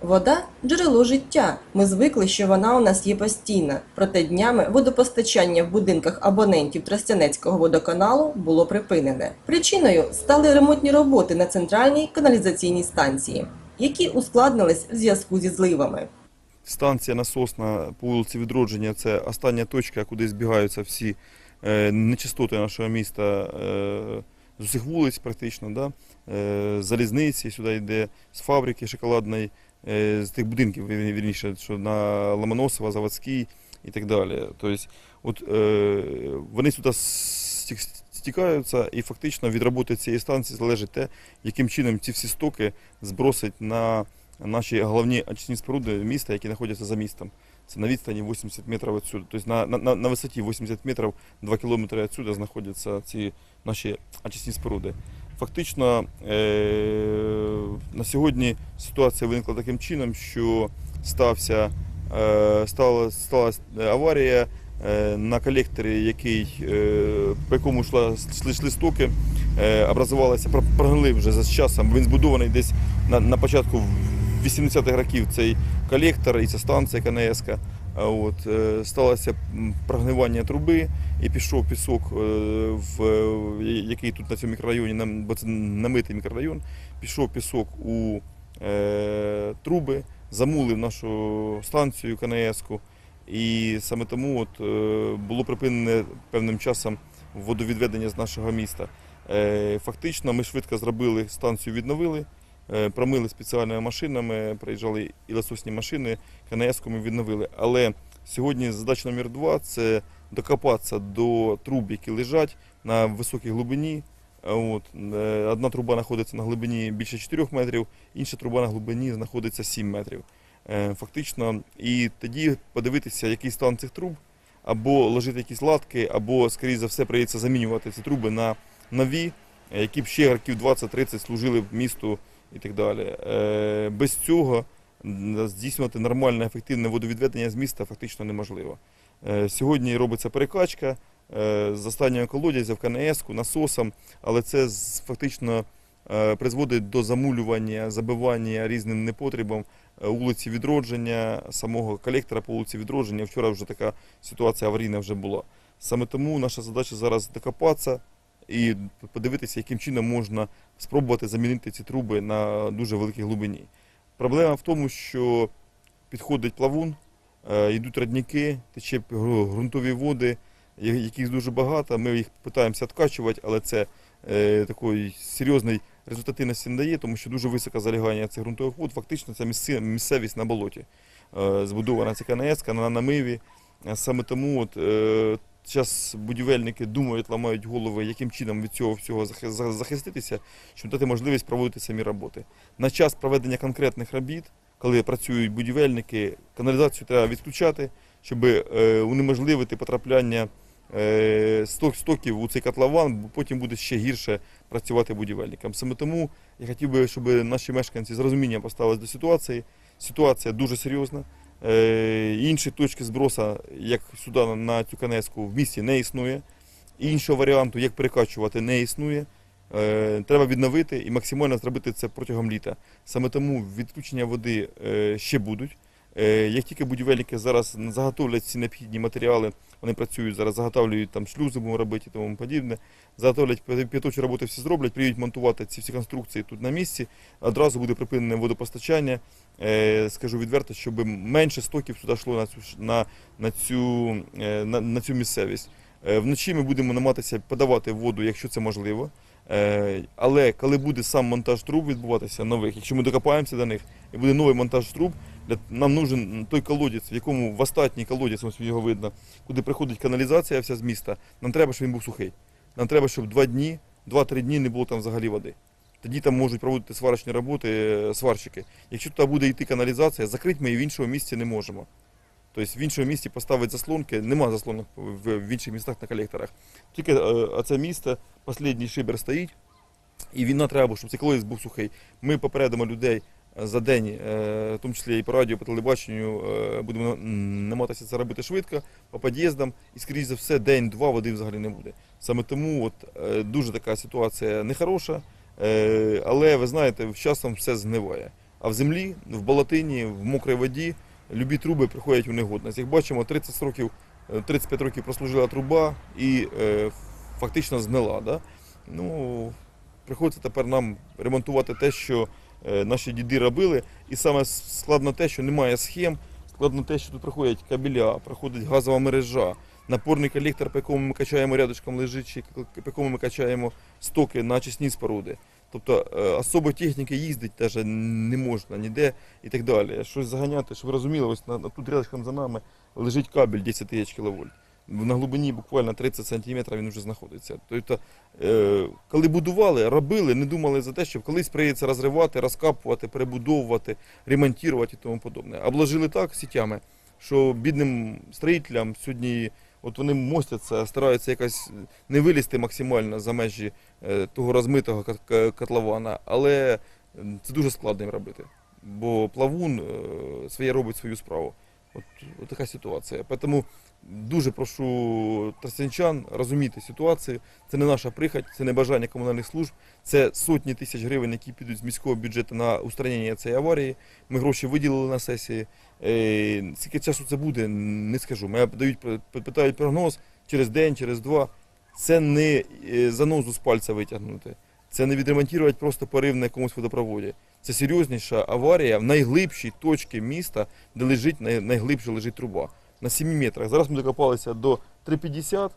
Вода джерело життя. Ми звикли, що вона у нас є постійна. Проте днями водопостачання в будинках абонентів Тростянецького водоканалу було припинене. Причиною стали ремонтні роботи на центральній каналізаційній станції, які ускладнились в зв'язку зі зливами. Станція насосна по вулиці Відродження це остання точка, куди збігаються всі е, нечистоти нашого міста е, з усіх вулиць, практично, да? е, залізниці, сюди йде з фабрики шоколадної, з тих будинків, вірніше, що на Ломоносова, Заводський і так далі. Тобто, от, е, вони сюди стікаються, і фактично від роботи цієї станції залежить те, яким чином ці всі стоки збросить на наші головні очисні споруди міста, які знаходяться за містом. Це на відстані 80 метрів відсюди. Тобто на, на, на- висоті 80 метрів, 2 кілометри відсюди знаходяться ці наші очисні споруди. Фактично е- на сьогодні ситуація виникла таким чином, що стався, е- стала, сталася аварія е- на колекторі, який, е- по якому йшла, йшли, стоки, е- образувалися, про- прогнили вже за часом. Він збудований десь на, на початку 80-х років цей колектор і ця станція КНС. От, е, сталося прогнивання труби і пішов пісок, е, в, е, який тут на цьому мікрорайоні, бо це намитий мікрорайон, пішов пісок у е, труби, замулив нашу станцію КНС. І саме тому от, е, було припинене певним часом водовідведення з нашого міста. Е, Фактично ми швидко зробили станцію, відновили. Е, Промили спеціальними машинами, приїжджали і лососні машини, КНС ми відновили. Але сьогодні задача номер два це докопатися до труб, які лежать на високій глибині. От, е, одна труба знаходиться на глибині більше 4 метрів, інша труба на глибині знаходиться 7 метрів. Е, Фактично, і тоді подивитися, який стан цих труб, або ложити якісь латки, або, скоріше за все, прийдеться замінювати ці труби на нові, які б ще років 20-30 служили б місту і так далі. Е, Без цього здійснювати нормальне ефективне водовідведення з міста фактично неможливо. Е, Сьогодні робиться перекачка е, з останнього колодязя в КНС, насосом, але це фактично призводить до замулювання, забивання різним непотребам е, вулиці відродження, самого колектора по вулиці відродження. Вчора вже така ситуація аварійна вже була. Саме тому наша задача зараз докопатися і подивитися, яким чином можна спробувати замінити ці труби на дуже великій глибині. Проблема в тому, що підходить плавун, е, йдуть родники, тече ґрунтові води, яких дуже багато. Ми їх намагаємося відкачувати, але це е, такої серйозної результативності не дає, тому що дуже високе залягання цих ґрунтових вод. Фактично це місцевість на болоті. Е, збудована ця КНС, на намиві. Саме тому от, зараз будівельники думають, ламають голови, яким чином від цього всього захи- захиститися, щоб дати можливість проводити самі роботи. На час проведення конкретних робіт, коли працюють будівельники, каналізацію треба відключати, щоб е, унеможливити потрапляння е, стоків у цей котлован, бо потім буде ще гірше працювати будівельникам. Саме тому я хотів би, щоб наші мешканці з розумінням поставились до ситуації. Ситуація дуже серйозна. Е, інші точки збросу, як сюди на Тюканецьку, в місті не існує. Іншого варіанту, як перекачувати, не існує. Е, треба відновити і максимально зробити це протягом літа. Саме тому відключення води е, ще будуть. Як тільки будівельники зараз заготовлять ці необхідні матеріали, вони працюють зараз, заготовлюють там шлюзи, будемо робити і тому подібне. Заготовлять п'яточі роботи всі зроблять, приїдуть монтувати ці всі конструкції тут на місці. Одразу буде припинене водопостачання. Е, скажу відверто, щоб менше стоків сюди йшло на цю на, на, цю, е, на, на цю місцевість. Е, вночі ми будемо намагатися подавати воду, якщо це можливо. Е, але коли буде сам монтаж труб відбуватися нових, якщо ми докопаємося до них і буде новий монтаж труб, нам нужен той колодязь, в якому в остатній колодязь, ось його видно, куди приходить каналізація вся з міста. Нам треба, щоб він був сухий. Нам треба, щоб два дні, два-три дні не було там взагалі води. Тоді там можуть проводити сварочні роботи е, сварщики. Якщо туди буде йти каналізація, закрити ми її в іншому місці не можемо. Тобто в іншому місці поставити заслонки, нема заслонок в, інших містах на колекторах. Тільки е, оце місце, останній шибер стоїть, і він треба, щоб цей був сухий. Ми попередимо людей за день, е, в тому числі і по радіо, по телебаченню, е, будемо намагатися це робити швидко, по під'їздам, і скоріш за все, день-два води взагалі не буде. Саме тому от, дуже така ситуація нехороша, але ви знаєте, з часом все згниває. А в землі, в болотині, в мокрій воді любі труби приходять у негодність. Як бачимо, 30 років, е, 35 років прослужила труба і е, фактично згнила. Да? Ну, приходиться тепер нам ремонтувати те, що е, наші діди робили. І саме складно те, що немає схем, складно те, що тут приходять кабеля, проходить газова мережа, напорний колектор, по якому ми качаємо рядочком лежить, чи по якому ми качаємо стоки на очисні споруди. Тобто е, особої техніки їздить теж не можна ніде і так далі. Щось заганяти, щоб ви розуміли, ось на, тут рядочком за нами лежить кабель 10 тисяч кВт. На глибині буквально 30 см він вже знаходиться. Тобто, е, коли будували, робили, не думали за те, що колись прийдеться розривати, розкапувати, перебудовувати, ремонтувати і тому подобне. Обложили так сітями, що бідним строїтелям сьогодні от вони мостяться, стараються якось не вилізти максимально за межі е, того розмитого котлована, але це дуже складно їм робити. Бо плавун е, своє робить свою справу. От, от така ситуація. Тому дуже прошу тростянчан розуміти ситуацію. Це не наша прихоть, це не бажання комунальних служб, це сотні тисяч гривень, які підуть з міського бюджету на устранення цієї аварії. Ми гроші виділили на сесії. Е, Скільки часу це буде, не скажу. Мене дають, питають прогноз через день, через два. Це не е, занозу з пальця витягнути. Це не відремонтувати просто порив на якомусь водопроводі. Це серйозніша аварія в найглибшій точці міста, де лежить найглибше лежить труба. На 7 метрах. Зараз ми докопалися до 3,50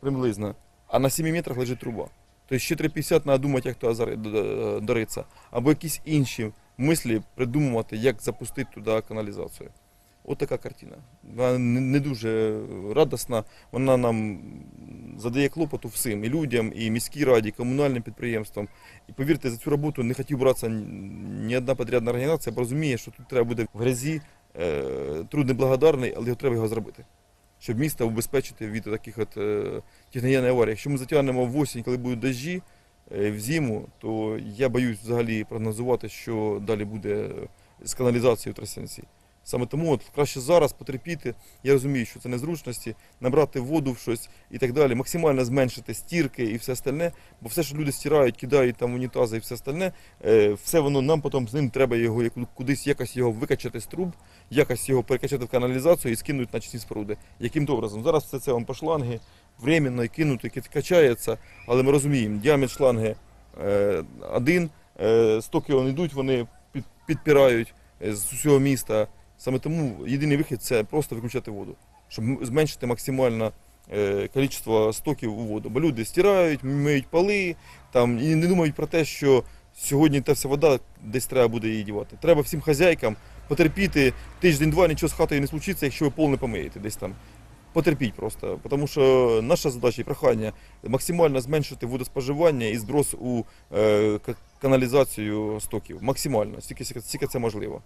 приблизно, а на 7 метрах лежить труба. Тобто ще 3,50 треба думати, як туди дариться. Або якісь інші мислі придумувати, як запустити туди каналізацію. От така картина. Вона не дуже радісна. Вона нам задає клопоту всім, і людям, і міській раді, і комунальним підприємствам. І повірте, за цю роботу не хотів братися ні- одна подрядна організація, бо розуміє, що тут треба буде в грязі, е, труд неблагодарний, але треба його зробити. Щоб місто убезпечити від таких от е, техногенних аварій. Якщо ми затягнемо в осінь, коли будуть дощі, е, в зиму, то я боюсь взагалі прогнозувати, що далі буде з каналізацією в Тростянці. Саме тому от краще зараз потерпіти. Я розумію, що це незручності, набрати воду в щось і так далі, максимально зменшити стірки і все остальне, бо все, що люди стирають, кидають там унітази і все остальне, е, все воно нам потім з ним треба його кудись якось його викачати з труб, якось його перекачати в каналізацію і скинути на чисті споруди. Яким то образом? Зараз все це вам по шланги, временно кинути, ки- качається, але ми розуміємо, діаметр шланги е, один, е, стоки вони йдуть, вони під, підпирають з усього міста. Саме тому єдиний вихід це просто виключати воду, щоб зменшити максимально е, кількість стоків у воду. Бо люди стирають, миють поли там, і не думають про те, що сьогодні та вся вода десь треба буде її дівати. Треба всім хазяйкам потерпіти тиждень-два, нічого з хатою не случиться, якщо ви пол не помиєте десь там. Потерпіть просто, тому що наша задача і прохання максимально зменшити водоспоживання і зброс у е, каналізацію стоків. Максимально, стільки це можливо.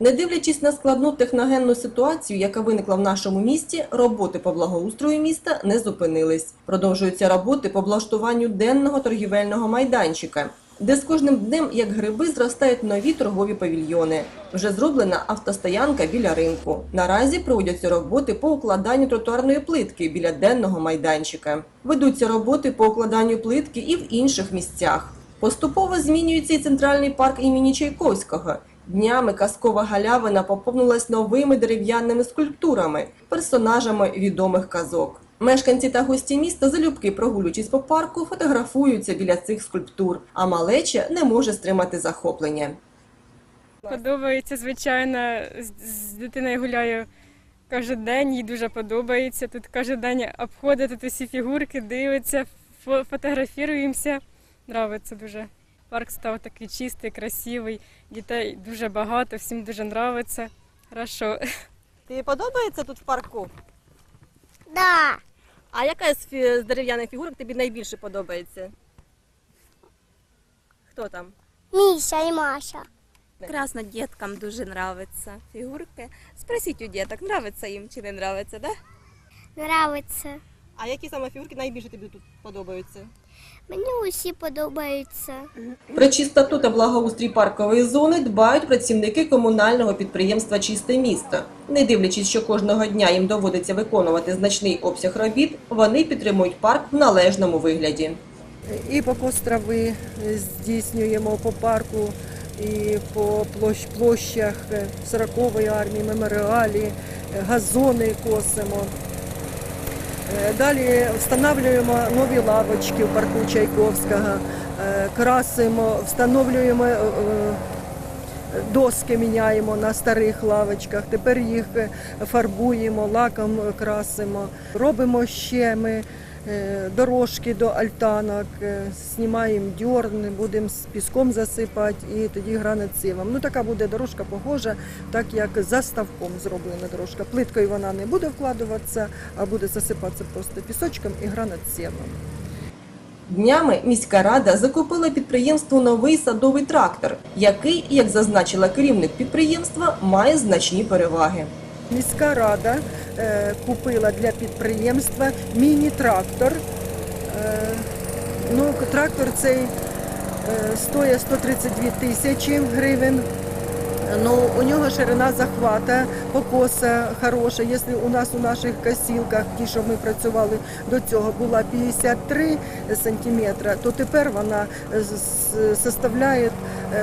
Не дивлячись на складну техногенну ситуацію, яка виникла в нашому місті, роботи по благоустрою міста не зупинились. Продовжуються роботи по облаштуванню денного торгівельного майданчика, де з кожним днем, як гриби, зростають нові торгові павільйони. Вже зроблена автостоянка біля ринку. Наразі проводяться роботи по укладанню тротуарної плитки біля денного майданчика. Ведуться роботи по укладанню плитки і в інших місцях. Поступово змінюється і центральний парк імені Чайковського. Днями казкова галявина поповнилась новими дерев'яними скульптурами, персонажами відомих казок. Мешканці та гості міста залюбки прогулюючись по парку, фотографуються біля цих скульптур, а малеча не може стримати захоплення. Подобається, звичайно. З, дитиною гуляю кожен день, їй дуже подобається. Тут кожен день обходить тут усі фігурки, дивиться, фо- фотографіруємося. Нравиться дуже. Парк став такий чистий, красивий, дітей дуже багато, всім дуже нравиться. Хорошо. Тобі подобається тут в парку? Да, А яка з, фі- з дерев'яних фігурок тобі найбільше подобається? Хто там? Міша і Маша. Красно деткам дуже нравятся фигурки. Спросить у деток, нравится им чи не нравится, да? Нравиться. А які саме фігурки найбільше тобі тут подобаються? Мені усі подобаються. Про чистоту та благоустрій паркової зони дбають працівники комунального підприємства Чисте місто. Не дивлячись, що кожного дня їм доводиться виконувати значний обсяг робіт, вони підтримують парк в належному вигляді. і покос трави здійснюємо по парку, і по площ, площах 40-ї армії, меморіалі, газони косимо. Е, Далі встановлюємо нові лавочки в парку Чайковського, е, красимо, встановлюємо е, доски міняємо на старих лавочках, тепер їх фарбуємо, лаком красимо. Робимо ще ми дорожки до альтанок, е, знімаємо дьорн, будемо з піском засипати і тоді гранатцевом. Ну така буде дорожка похожа, так як за ставком зроблена дорожка. Плиткою вона не буде вкладуватися, а буде засипатися просто пісочком і гранатцевом. Днями міська рада закупила підприємству новий садовий трактор, який, як зазначила керівник підприємства, має значні переваги. Міська рада е, купила для підприємства міні-трактор. Е, ну, трактор цей е, стоїть 132 тисячі гривень. Ну, у нього ширина захвата, покоса хороша. Якщо у нас у наших косілках, ті, що ми працювали до цього, була 53 сантиметра, то тепер вона составляє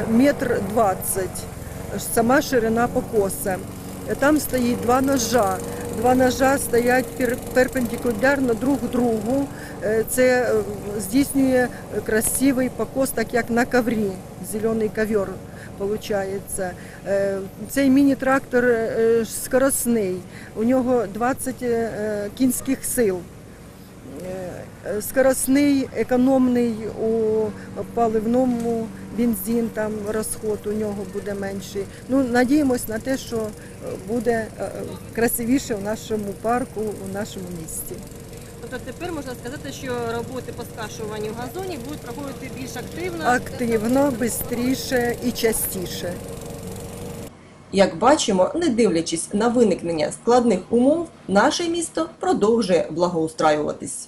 метр двадцять. Сама ширина покоса. Там стоїть два ножа. Два ножа стоять пер- перпендикулярно друг другу. Е, Це е, здійснює красивий покос, так як на коврі, зелений ковер. Получається. Е, Цей міні-трактор скоросний, у нього 20 е, кінських сил. Е, Скоросний, економний у паливному бензин, там розход у нього буде менший. Ну, надіємось на те, що е, буде е, красивіше в нашому парку, у нашому місті. Тобто тепер можна сказати, що роботи по скашуванню газонів будуть проходити більш активно. Активно, швидше і частіше. Як бачимо, не дивлячись на виникнення складних умов, наше місто продовжує благоустраюватись.